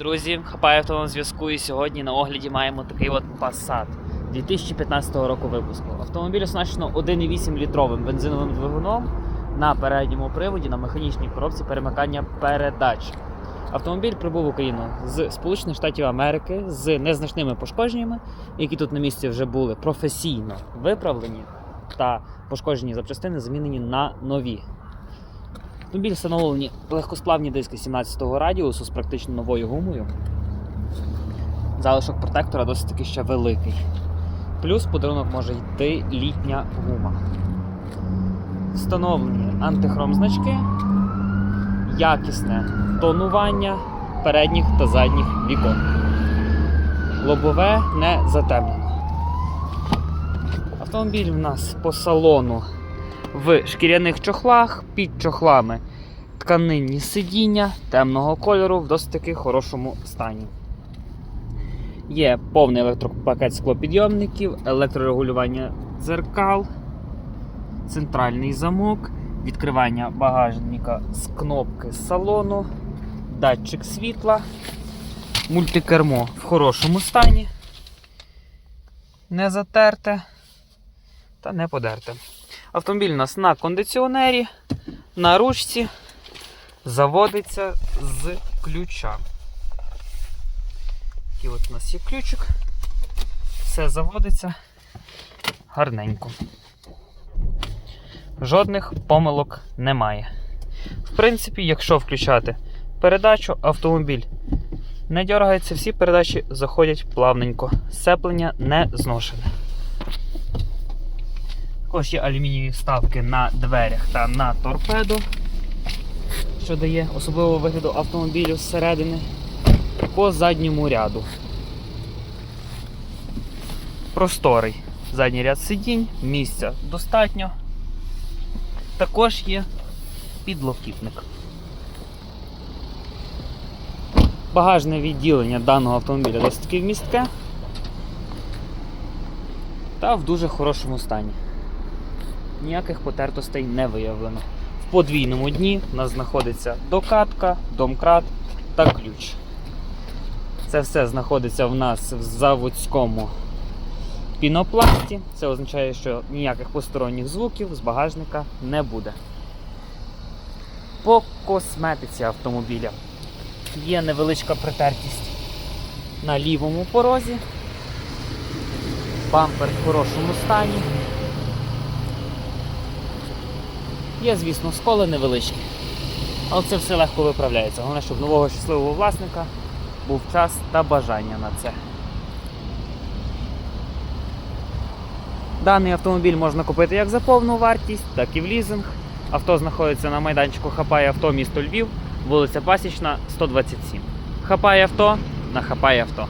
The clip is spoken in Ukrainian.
Друзі, хапає авто на зв'язку і сьогодні на огляді маємо такий от Passat 2015 року випуску. Автомобіль оснащено 1,8 літровим бензиновим двигуном на передньому приводі на механічній коробці перемикання передач. Автомобіль прибув в Україну з Сполучених Штатів Америки з незначними пошкодженнями, які тут на місці вже були професійно виправлені та пошкоджені запчастини замінені на нові. Автомобіль встановлені легкосплавні диски 17-го радіусу з практично новою гумою. Залишок протектора досить таки ще великий. Плюс подарунок може йти літня гума. Встановлені антихром значки, якісне тонування передніх та задніх вікон. Лобове не затемнено. Автомобіль в нас по салону в шкіряних чохлах, під чохлами тканинні сидіння темного кольору в досить таки хорошому стані. Є повний електропакет склопідйомників, електрорегулювання дзеркал, центральний замок, відкривання багажника з кнопки салону, датчик світла, мультикермо в хорошому стані, не затерте та не подерте. Автомобіль у нас на кондиціонері, на ручці, заводиться з ключа. І от у нас є ключик. Все заводиться гарненько. Жодних помилок немає. В принципі, якщо включати передачу, автомобіль не дергається, всі передачі заходять плавненько. Сцеплення не зношене. Також є алюмінієві вставки на дверях та на торпедо, що дає особливого вигляду автомобілю зсередини по задньому ряду. Просторий задній ряд сидінь, місця достатньо. Також є підлокітник. Багажне відділення даного автомобіля досить таки вмістке та в дуже хорошому стані ніяких потертостей не виявлено. В подвійному дні у нас знаходиться докатка, домкрат та ключ. Це все знаходиться в нас в заводському пінопласті. Це означає, що ніяких посторонніх звуків з багажника не буде. По косметиці автомобіля є невеличка притертість на лівому порозі. Бампер в хорошому стані. Є, звісно, сколи невеличкі, але це все легко виправляється. Головне, щоб нового щасливого власника був час та бажання на це. Даний автомобіль можна купити як за повну вартість, так і в лізинг. Авто знаходиться на майданчику Хапає авто місто Львів, вулиця Пасічна, 127. Хапає авто на Хапає авто.